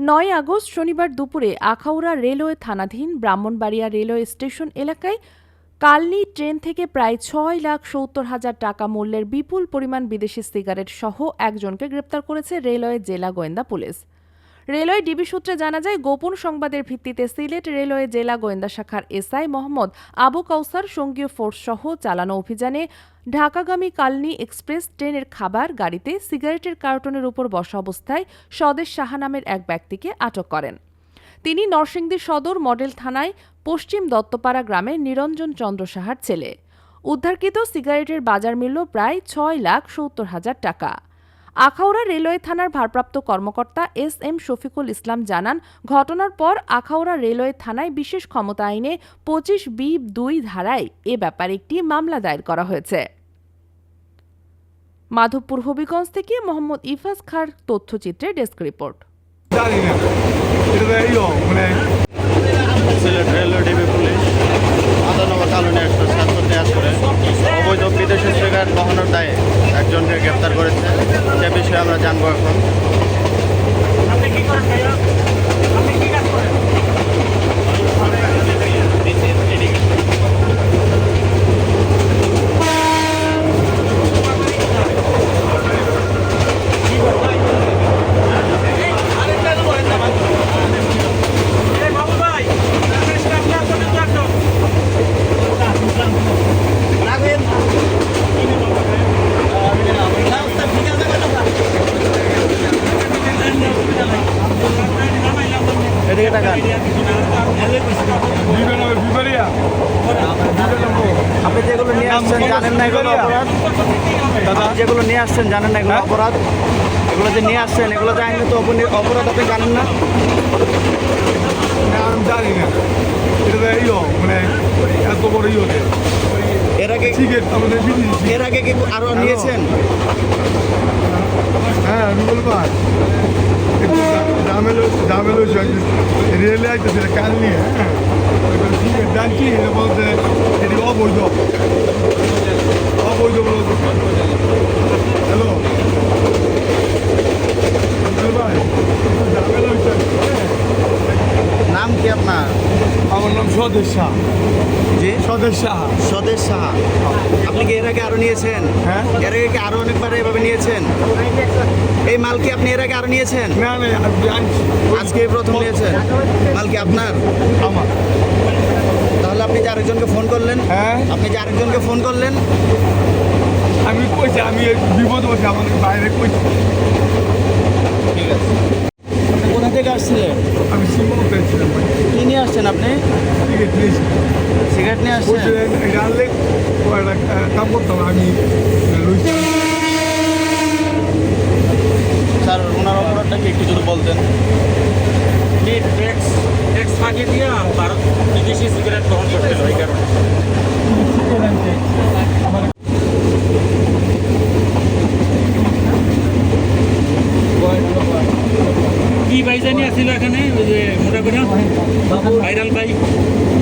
নয় আগস্ট শনিবার দুপুরে আখাউড়া রেলওয়ে থানাধীন ব্রাহ্মণবাড়িয়া রেলওয়ে স্টেশন এলাকায় কালনি ট্রেন থেকে প্রায় ছয় লাখ সত্তর হাজার টাকা মূল্যের বিপুল পরিমাণ বিদেশি সিগারেট সহ একজনকে গ্রেপ্তার করেছে রেলওয়ে জেলা গোয়েন্দা পুলিশ। রেলওয়ে ডিবি সূত্রে জানা যায়, গোপন সংবাদের ভিত্তিতে সিলেট রেলওয়ে জেলা গোয়েন্দা শাখার এসআই মোহাম্মদ আবু কাউসার সঙ্গীয় ফোর্স সহ চালানো অভিযানে ঢাকাগামী কালনি এক্সপ্রেস ট্রেনের খাবার, গাড়িতে সিগারেটের কার্টনের উপর বসা অবস্থায় স্বদেশ সাহা নামের এক ব্যক্তিকে আটক করেন। তিনি নরসিংদী সদর মডেল থানায় পশ্চিম দত্তপাড়া গ্রামের নিরঞ্জন চন্দ্র সাহার ছেলে। উদ্ধারকৃত সিগারেটের বাজার মূল্য প্রায় ছয় লাখ সত্তর হাজার টাকা। আখাউড়া রেলওয়ে থানার ভারপ্রাপ্ত কর্মকর্তা এস এম শফিকুল ইসলাম জানান, ঘটনার পর আখাউড়া রেলওয়ে থানায় বিশেষ ক্ষমতা আইনে পঁচিশ বি দুই ধারায় এ ব্যাপারে একটি মামলা দায়ের করা হয়েছে। মাধবপুর হবিগঞ্জ থেকে মোহাম্মদ ইফাজ খার তথ্যচিত্রে ডেস্ক রিপোর্ট। বহনের দায়ে গ্রেপ্তার করেছে। সে বিষয়ে আমরা জানব এখন। আপনি কি করেন ভাইয়া? আপনি কি কাজ করেন এই বাবু ভাই আপনি আপনার জন্য একজন এদিকে টাকা আপনি যেগুলো নিয়ে আসছেন জানেন না এগুলো? অপরাধ যেগুলো নিয়ে আসছেন জানেন না এগুলো অপরাধ? এগুলো যে নিয়ে আসছেন এগুলো যে আইনত অপরাধ আপনি জানেন না? আমি জানি না। এটা মানে এত বড় ইয়ে এর আগে এর আগে কি আরও নিয়েছেন? হ্যাঁ ভাই একটু দামেলো দামেলো রেলে আইতেছে কাল নিয়ে হ্যাঁ সিগারেট দাম কি এটা বলতে এটি অবৈধ অবৈধ স্বদেশ। শাহ জি? স্বদেশ। শাহ স্বদেশ। সাহা আপনি কি এর আগে আরও নিয়েছেন? হ্যাঁ। এর আগে কি আরও অনেকবার এভাবে নিয়েছেন? এই মাল কি আপনি এর আগে আরও নিয়েছেন? না না আজকে প্রথম নিয়েছেন। মাল কি আপনার? আমার। তাহলে আপনি যে আরেকজনকে ফোন করলেন হ্যাঁ। আপনি যে আরেকজনকে ফোন করলেন আমি কইছি আমি বিপদ বসে আমাদের বাইরে কইছি ঠিক আছে আপনি কোথা থেকে আসছিলেন আমি সিমও পেয়েছিলাম ভাই কি নিয়ে আসছেন আপনি? সিগারেট নিয়ে আসছেন? এটা আনলে কাম করতাম আমি ভাই জানি আসছিল এখানে ওই যে মোটা করে ভাইরাল ভাই।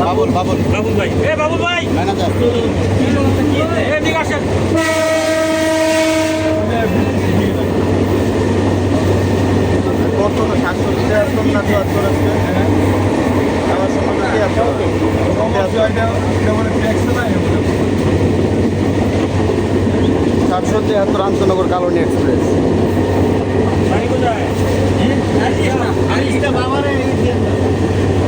বাবুল বাবুল। বাবুল ভাই। এ বাবুল ভাই! এদিকে আসেন। না আমার সম্বন্ধে সাতশো তিয়াত্তর আন্তনগর Kalni express. Arista, Arista, Bavara, Arista.